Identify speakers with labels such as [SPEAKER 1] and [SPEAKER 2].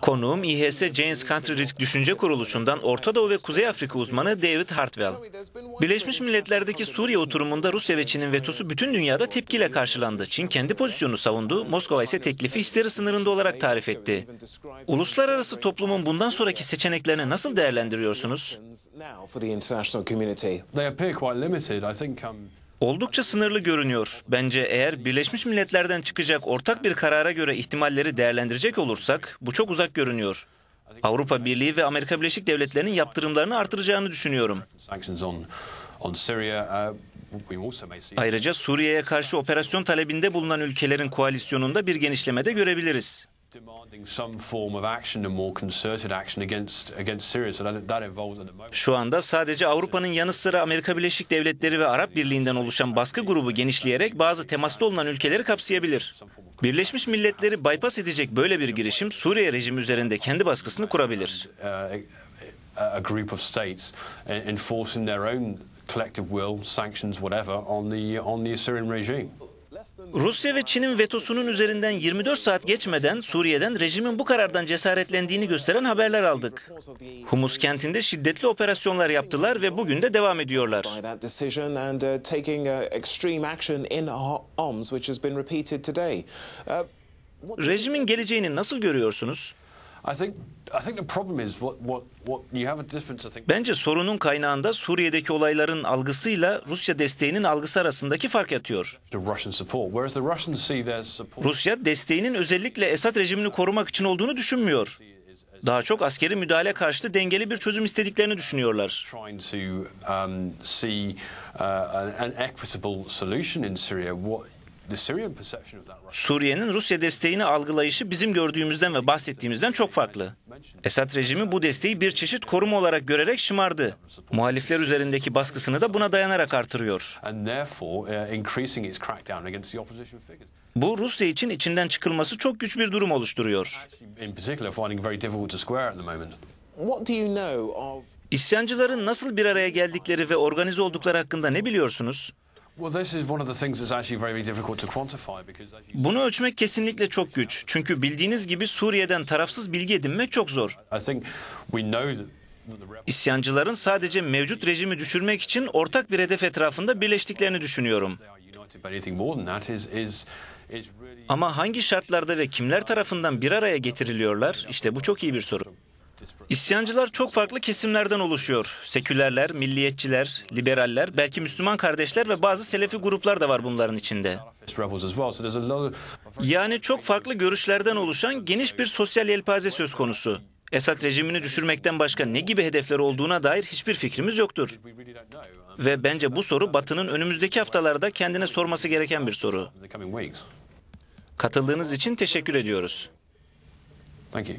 [SPEAKER 1] Konuğum İHS Janes Country Risk Düşünce Kuruluşu'ndan Orta Doğu ve Kuzey Afrika uzmanı David Hartwell. Birleşmiş Milletler'deki Suriye oturumunda Rusya ve Çin'in vetosu bütün dünyada tepkiyle karşılandı. Çin kendi pozisyonunu savundu, Moskova ise teklifi histeri sınırında olarak tarif etti. Uluslararası toplumun bundan sonraki seçeneklerini nasıl değerlendiriyorsunuz? Oldukça sınırlı görünüyor. Bence eğer Birleşmiş Milletler'den çıkacak ortak bir karara göre ihtimalleri değerlendirecek olursak bu çok uzak görünüyor. Avrupa Birliği ve Amerika Birleşik Devletleri'nin yaptırımlarını artıracağını düşünüyorum.
[SPEAKER 2] Uh,
[SPEAKER 1] Ayrıca Suriye'ye karşı operasyon talebinde bulunan ülkelerin koalisyonunda bir genişleme de görebiliriz.
[SPEAKER 2] Demanding some form of action and more concerted action against against Syria. So that, that involves at the moment.
[SPEAKER 1] Şu anda sadece Avrupa'nın yanı sıra Amerika Birleşik Devletleri ve Arap Birliği'nden oluşan baskı grubu genişleyerek bazı temaslı olunan ülkeleri kapsayabilir. Birleşmiş Milletleri bypass edecek böyle bir girişim Suriye rejimi üzerinde kendi baskısını kurabilir.
[SPEAKER 2] uh, a, group of states enforcing their own collective will, sanctions, whatever, on the on the Syrian regime.
[SPEAKER 1] Rusya ve Çin'in vetosunun üzerinden 24 saat geçmeden Suriye'den rejimin bu karardan cesaretlendiğini gösteren haberler aldık. Humus kentinde şiddetli operasyonlar yaptılar ve bugün de devam ediyorlar.
[SPEAKER 3] uh, uh. Uh,
[SPEAKER 1] Rejimin geleceğini nasıl görüyorsunuz?
[SPEAKER 2] I think I think the problem is what what what you have a difference. I think
[SPEAKER 1] Bence sorunun kaynağında Suriye'deki olayların algısıyla Rusya desteğinin algısı arasındaki fark yatıyor. Rusya desteğinin özellikle Esad rejimini korumak için olduğunu düşünmüyor. Daha çok askeri müdahale karşıtı dengeli bir çözüm istediklerini düşünüyorlar. Suriye'nin Rusya desteğini algılayışı bizim gördüğümüzden ve bahsettiğimizden çok farklı. Esad rejimi bu desteği bir çeşit koruma olarak görerek şımardı. Muhalifler üzerindeki baskısını da buna dayanarak artırıyor.
[SPEAKER 2] uh.
[SPEAKER 1] Bu Rusya için içinden çıkılması çok güç bir durum oluşturuyor. İsyancıların nasıl bir araya geldikleri ve organize oldukları hakkında ne biliyorsunuz?
[SPEAKER 2] Well, this is one of the things that's actually very difficult to quantify because, as you
[SPEAKER 1] Bunu ölçmek kesinlikle çok güç. Çünkü bildiğiniz gibi Suriye'den tarafsız bilgi edinmek çok zor.
[SPEAKER 2] I think we know that, that the rebels
[SPEAKER 1] İsyancıların sadece mevcut rejimi düşürmek için ortak bir hedef etrafında birleştiklerini düşünüyorum. Ama hangi şartlarda ve kimler tarafından bir araya getiriliyorlar? İşte bu çok iyi bir soru. İsyancılar çok farklı kesimlerden oluşuyor. Sekülerler, milliyetçiler, liberaller, belki Müslüman kardeşler ve bazı Selefi gruplar da var bunların içinde. Yani çok farklı görüşlerden oluşan geniş bir sosyal yelpaze söz konusu. Esad rejimini düşürmekten başka ne gibi hedefler olduğuna dair hiçbir fikrimiz yoktur. Ve bence bu soru Batı'nın önümüzdeki haftalarda kendine sorması gereken bir soru. Katıldığınız için teşekkür ediyoruz.
[SPEAKER 2] Thank you.